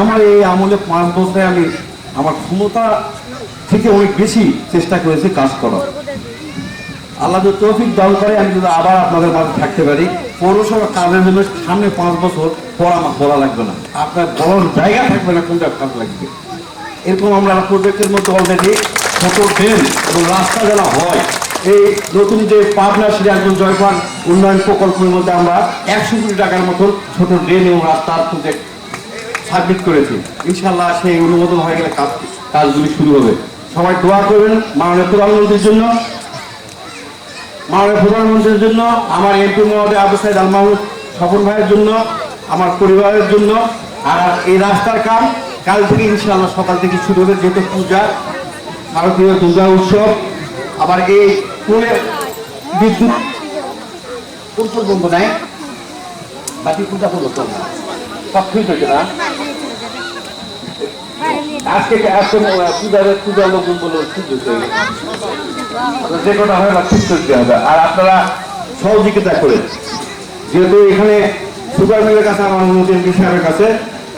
আমার এই আমলে পাঁচ বছরে আমি আমার ক্ষমতা থেকে অনেক বেশি চেষ্টা করেছি কাজ করার আল্লাহ তৌফিক দান করে, আমি যদি আবার আপনাদের মাঝে থাকতে পারি পৌরসভা কাজের জন্য সামনে পাঁচ বছর পর আমার বলা লাগবে না। আপনার বলার জায়গা থাকবে না কোনটা কাজ লাগবে। এরকম আমরা প্রজেক্টের মধ্যে অলরেডি ছোট ট্রেন এবং রাস্তা যারা হয়, এই নতুন যে পাবনা সিরাজগঞ্জ জয়পান উন্নয়ন প্রকল্পের মধ্যে আমরা একশো কোটি টাকার মতন ছোট ড্রেন এবং রাস্তার প্রজেক্ট সাবমিট করেছি। ইনশাল্লাহ সেই অনুমোদন হয়ে গেলে কাজ কাজগুলি শুরু হবে। সবাই দোয়া করবেন মাননীয় প্রধানমন্ত্রীর জন্য। মাননীয় প্রধানমন্ত্রীর জন্য, আমার এমপি মহোদয় আবু সাইদ আল মাহমুদ স্বপন ভাইয়ের জন্য, আমার পরিবারের জন্য। আর এই রাস্তার কাম কাল থেকে ইনশাআল্লাহ সকাল থেকে শুরু হবে যেহেতু পূজা, ভারতীয় দুর্গা উৎসব। আবার এই পুনে বিদ্যুৎ কোন পর্যন্ত নাই। বাকি পূজা করল তো সব ঠিক হয়েছে না? আজকে আজকে পূজার পূজার লোকজন বলল ঠিক যে কটা হয় না, ঠিক করতে হবে। আর আপনারা সহযোগিতা করে যেহেতু এখানে সুপার মিলের কাছে আমার অনুমতি সাহেবের কাছে